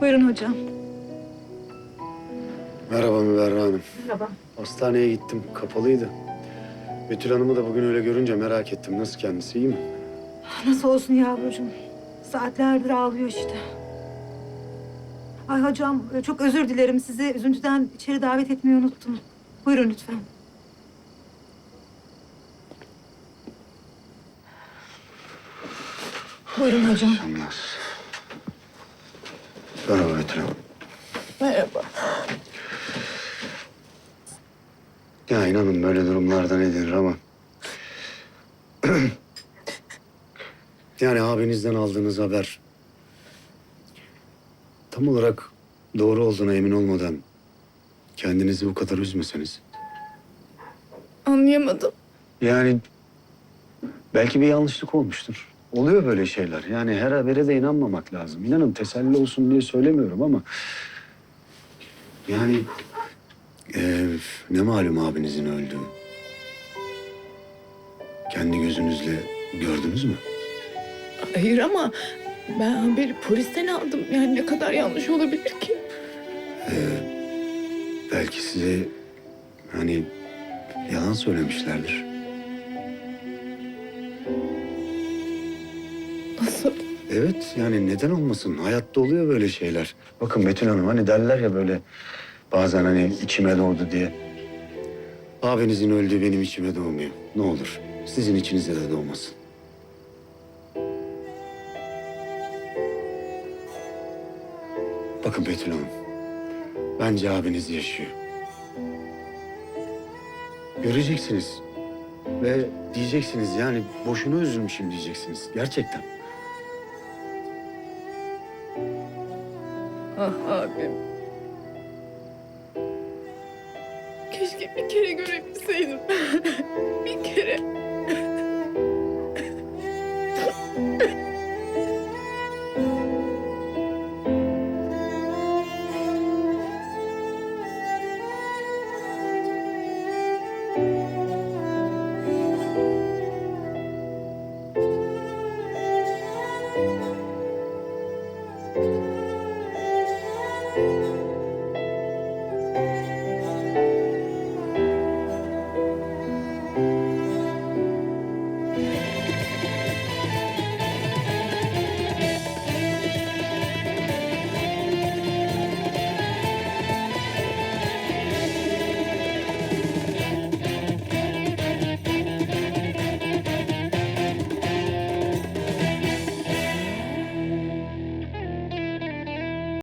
Buyurun hocam. Merhaba Müberra Hanım. Merhaba. Hastaneye gittim. Kapalıydı. Betül Hanım'ı da bugün öyle görünce merak ettim. Nasıl kendisi iyi mi? Nasıl olsun yavrucuğum? Saatlerdir ağlıyor işte. Ay hocam e, çok özür dilerim. Sizi üzüntüden içeri davet etmeyi unuttum. Buyurun lütfen. Buyurun hocam. Onlar. Merhaba Betül. Merhaba. Ya inanın böyle durumlarda ne denir ama... yani abinizden aldığınız haber... ...tam olarak doğru olduğuna emin olmadan... ...kendinizi bu kadar üzmeseniz. Anlayamadım. Yani belki bir yanlışlık olmuştur. Oluyor böyle şeyler. Yani her habere de inanmamak lazım. İnanın teselli olsun diye söylemiyorum ama... Yani eee, ne malum abinizin öldüğü. Kendi gözünüzle gördünüz mü? Hayır ama ben haberi polisten aldım. Yani ne kadar yanlış olabilir ki? Belki size hani yalan söylemişlerdir. Evet yani neden olmasın? Hayatta oluyor böyle şeyler. Bakın Betül Hanım hani derler ya böyle bazen hani içime doğdu diye. Abinizin öldüğü benim içime doğmuyor. Ne olur sizin içinize de doğmasın. Bakın Betül Hanım. Bence abiniz yaşıyor. Göreceksiniz. Ve diyeceksiniz yani boşuna üzülmüşüm diyeceksiniz. Gerçekten. Ah abim. Keşke bir kere görebilseydim. bir kere.